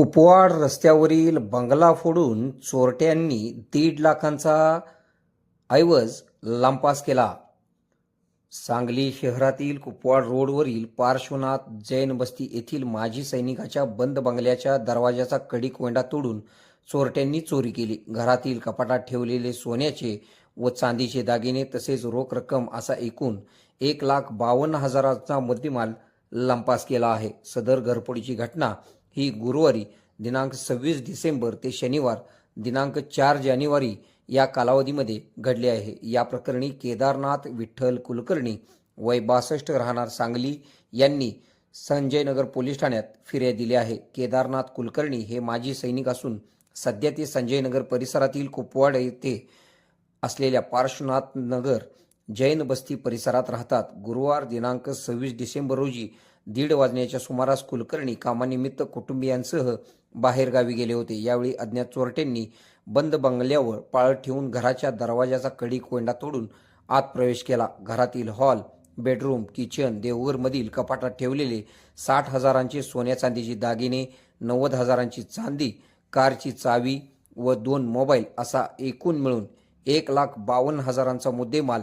कुपवाड रस्त्यावरील बंगला फोडून चोरट्यांनी दीड लाखांचा ऐवज लांपास केला. सांगली शहरातील कुपवाड रोडवरील पार्श्वनाथ जैन बस्ती येथील माजी सैनिकाच्या बंद बंगल्याच्या दरवाजाचा कडी कोंडा तोडून चोरट्यांनी चोरी केली. घरातील कपाटात ठेवलेले सोन्याचे व चांदीचे दागिने तसेच रोख रक्कम असा एकूण एक लाख बावन्न हजाराचा मुद्देमाल लंपास केला आहे. सदर घरफोडीची घटना ही गुरुवारी दिनांक सव्वीस डिसेंबर ते शनिवार दिनांक चार जानेवारी या कालावधीमध्ये घडले आहे. या प्रकरणी केदारनाथ विठ्ठल कुलकर्णी वय बासष्ट राहणार सांगली यांनी संजयनगर पोलीस ठाण्यात फिर्याद दिली आहे. केदारनाथ कुलकर्णी हे माजी सैनिक असून सध्या ते संजयनगर परिसरातील कुपवाड येथे असलेल्या पार्श्वनाथ नगर जैन बस्ती परिसरात राहतात. गुरुवार दिनांक सव्वीस डिसेंबर रोजी दीड वाजण्याच्या सुमारास कुलकर्णी कामानिमित्त कुटुंबियांसह बाहेरगावी गेले होते. यावेळी अज्ञात चोरट्यांनी बंद बंगल्यावर पाळत ठेवून घराच्या दरवाजाचा कडी कोंडा तोडून आत प्रवेश केला. घरातील हॉल बेडरूम किचन देवघरमधील कपाटात ठेवलेले साठ हजारांचे सोन्या चांदीचे दागिने नव्वद हजारांची चांदी कारची चावी व दोन मोबाईल असा एकूण मिळून एक लाख बावन्न हजारांचा मुद्देमाल